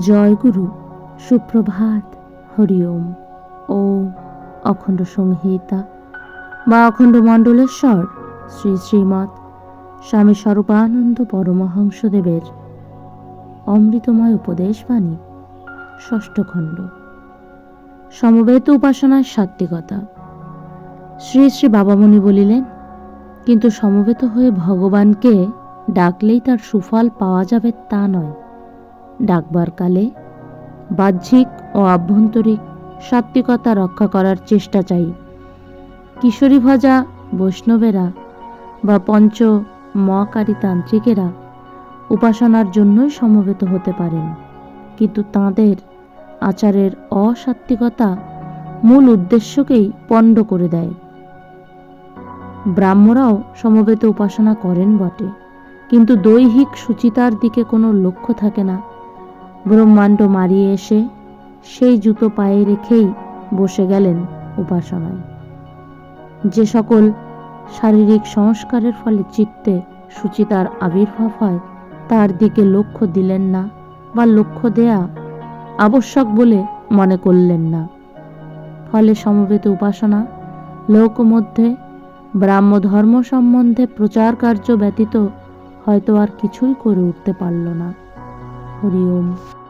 জয়গুরু, সুপ্রভাত, হরি ওম। ওম অখণ্ড সংহিতা। বা অখণ্ড মণ্ডলেশ্বর, শ্রী শ্রীমৎ স্বামী স্বরূপানন্দ পরমহংসদেবের অমৃতময় উপদেশবাণী, ষষ্ঠ খণ্ড। সমবেত উপাসনার সাত্বিকতা শ্রী শ্রী বাবামণি বলিলেন, কিন্তু সমবেত হয়ে ভগবানকে ডাকলেই তার সুফল পাওয়া যাবে তা নয়। ডাকবার কালে বাহ্যিক ও আভ্যন্তরিক সাত্বিকতা রক্ষা করার চেষ্টা চাই। কিশোরী ভজা, বৈষ্ণবেরা বা পঞ্চ মকারী তান্ত্রিকেরা উপাসনার জন্যই সমবেত হতে পারেন। কিন্তু তাঁদের আচারের অসাত্বিকতা মূল উদ্দেশ্যকেই পণ্ড করে দেয়। ব্রাহ্মরাও সমবেত উপাসনা করেন বটে, কিন্তু দৈহিক সুচিতার দিকে কোনো লক্ষ্য থাকে না। ব্রহ্মাণ্ড মারিয়ে এসে সেই জুতো পায়ে রেখেই বসে গেলেন উপাসনায়। যে সকল শারীরিক সংস্কারের ফলে চিত্তে সুচিতার আবির্ভাব হয়, তার দিকে লক্ষ্য দিলেন না বা লক্ষ্য দেয়া আবশ্যক বলে মনে করলেন না। ফলে সমবেত উপাসনা লোকমধ্যে ব্রাহ্ম ধর্ম সম্বন্ধে প্রচার কার্য ব্যতীত হয়তো আর কিছুই করে উঠতে পারল না। Mercurium.